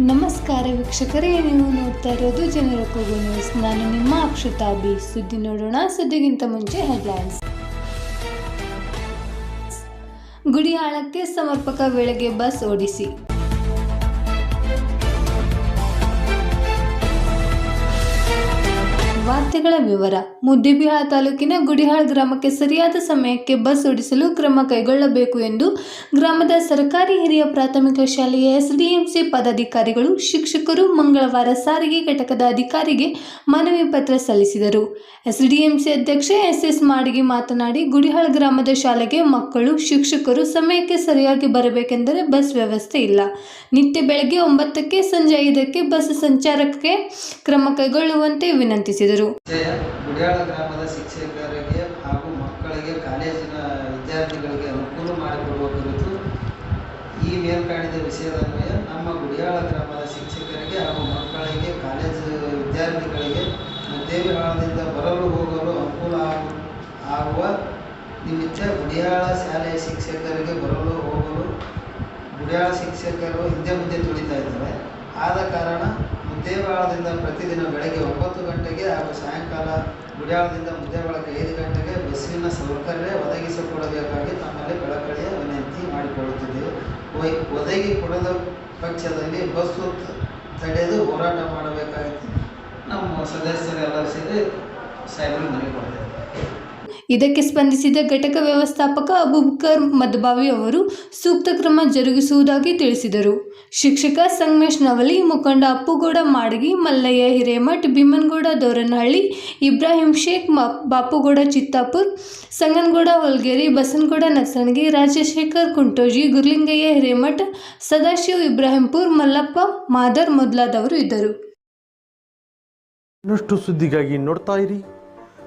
ನಮಸ್ಕಾರ ವೀಕ್ಷಕರೇ, ನೀವು ನೋಡ್ತಾ ಇರೋದು ಜನರ ಕೂಗು ನ್ಯೂಸ್ ನಾನು ನಿಮ್ಮ ಅಕ್ಷತಾ ಬಿ ಸುದ್ದಿ ನೋಡೋಣ, ಸುದ್ದಿಗಿಂತ ಮುಂಚೆ ಹೆಡ್ಲೈನ್ಸ್ ಗುಡಿಯಾಳಕ್ಕೆ ಸಮರ್ಪಕ ವೇಳೆಗೆ ಬಸ್ ಓಡಿಸಿ. ವಾರ್ತೆಗಳ ವಿವರ. ಮುದ್ದೇಬಿಹಾಳ ತಾಲೂಕಿನ ಗುಡಿಹಾಳ ಗ್ರಾಮಕ್ಕೆ ಸರಿಯಾದ ಸಮಯಕ್ಕೆ ಬಸ್ ಓಡಿಸಲು ಕ್ರಮ ಕೈಗೊಳ್ಳಬೇಕು ಎಂದು ಗ್ರಾಮದ ಸರ್ಕಾರಿ ಹಿರಿಯ ಪ್ರಾಥಮಿಕ ಶಾಲೆಯ ಎಸ್ಡಿಎಂಸಿ ಪದಾಧಿಕಾರಿಗಳು ಶಿಕ್ಷಕರು ಮಂಗಳವಾರ ಸಾರಿಗೆ ಘಟಕದ ಅಧಿಕಾರಿಗೆ ಮನವಿ ಪತ್ರ ಸಲ್ಲಿಸಿದರು. ಎಸ್ಡಿಎಂಸಿ ಅಧ್ಯಕ್ಷ ಎಸ್ ಎಸ್ ಮಾಡಿಗೆ ಮಾತನಾಡಿ, ಗುಡಿಹಾಳ ಗ್ರಾಮದ ಶಾಲೆಗೆ ಮಕ್ಕಳು, ಶಿಕ್ಷಕರು ಸಮಯಕ್ಕೆ ಸರಿಯಾಗಿ ಬರಬೇಕೆಂದರೆ ಬಸ್ ವ್ಯವಸ್ಥೆ ಇಲ್ಲ. ನಿತ್ಯ ಬೆಳಗ್ಗೆ ಒಂಬತ್ತಕ್ಕೆ, ಸಂಜೆ ಐದಕ್ಕೆ ಬಸ್ ಸಂಚಾರಕ್ಕೆ ಕ್ರಮ ಕೈಗೊಳ್ಳುವಂತೆ ವಿನಂತಿಸಿದರು. ಜಯ ಗುಡಿಯಾಳ ಗ್ರಾಮದ ಶಿಕ್ಷಕರಿಗೆ ಹಾಗೂ ಮಕ್ಕಳಿಗೆ ಕಾಲೇಜಿನ ವಿದ್ಯಾರ್ಥಿಗಳಿಗೆ ಅನುಕೂಲ ಮಾಡಿಕೊಡುವ ಕುರಿತು ಈ ಮೇಲ್ಕಾಣಿದ ವಿಷಯದನ್ವಯ ನಮ್ಮ ಗುಡಿಯಾಳ ಗ್ರಾಮದ ಶಿಕ್ಷಕರಿಗೆ ಹಾಗೂ ಮಕ್ಕಳಿಗೆ ಕಾಲೇಜು ವಿದ್ಯಾರ್ಥಿಗಳಿಗೆ ಮುದ್ದೇಬಿಹಾಳದಿಂದ ಬರಲು ಹೋಗಲು ಅನುಕೂಲ ಆಗುವ ನಿಮಿತ್ತ ಗುಡಿಯಾಳ ಶಾಲೆಯ ಶಿಕ್ಷಕರಿಗೆ ಬರಲು ಹೋಗಲು ಗುಡಿಯಾಳ ಶಿಕ್ಷಕರು ಹಿಂದೆ ಮುಂದೆ ತುಳಿತಾ ಇದ್ದಾರೆ. ಆದ ಕಾರಣ ಮುದ್ದೇಬಾಳದಿಂದ ಪ್ರತಿದಿನ ಬೆಳಗ್ಗೆ ಒಂಬತ್ತು ಗಂಟೆಗೆ ಹಾಗೂ ಸಾಯಂಕಾಲ ಗುಡಿಯಾಳದಿಂದ ಮುದ್ದೇಬಾಳಕ್ಕೆ ಐದು ಗಂಟೆಗೆ ಬಸ್ಸಿನ ಸೌಕರ್ಯ ಒದಗಿಸಿಕೊಡಬೇಕಾಗಿ ತಮ್ಮಲ್ಲಿ ಕಳಕಳಿಯ ವಿನಂತಿ ಮಾಡಿಕೊಳ್ಳುತ್ತಿದ್ದೇವೆ. ಒದಗಿ ಕೊಡದ ಪಕ್ಷದಲ್ಲಿ ಬಸ್ಸು ತಡೆದು ಹೋರಾಟ ಮಾಡಬೇಕಾಗಿತ್ತು. ನಮ್ಮ ಸದಸ್ಯರೆಲ್ಲರೂ ಸೇರಿ ಸಾಹೇಬರಿಗೆ ಮನವಿ ಇದಕ್ಕೆ ಸ್ಪಂದಿಸಿದ ಘಟಕ ವ್ಯವಸ್ಥಾಪಕ ಅಬುಬಕರ್ ಮದ್ಬಾವಿ ಅವರು ಸೂಕ್ತ ಕ್ರಮ ಜರುಗಿಸುವುದಾಗಿ ತಿಳಿಸಿದರು. ಶಿಕ್ಷಕ ಸಂಗಮೇಶ್ ನವಲಿ, ಮುಖಂಡ ಅಪ್ಪುಗೌಡ ಮಾಡಗಿ, ಮಲ್ಲಯ್ಯ ಹಿರೇಮಠ್, ಭೀಮನ್ಗೌಡ ದೋರನಹಳ್ಳಿ, ಇಬ್ರಾಹಿಂ ಶೇಖ್ ಬಾಪುಗೌಡ ಚಿತ್ತಾಪುರ್, ಸಂಗನ್ಗೌಡ ಹೊಲ್ಗೇರಿ, ಬಸನಗೌಡ ನಸಣಗಿ ರಾಜಶೇಖರ್ ಕುಂಟೋಜಿ, ಗುರ್ಲಿಂಗಯ್ಯ ಹಿರೇಮಠ್, ಸದಾಶಿವ್ ಇಬ್ರಾಹಿಂಪುರ್, ಮಲ್ಲಪ್ಪ ಮಾದರ್ ಮೊದಲಾದವರು ಇದ್ದರು. ಸುದ್ದಿಗಾಗಿ ನೋಡ್ತಾ ಇರಿ.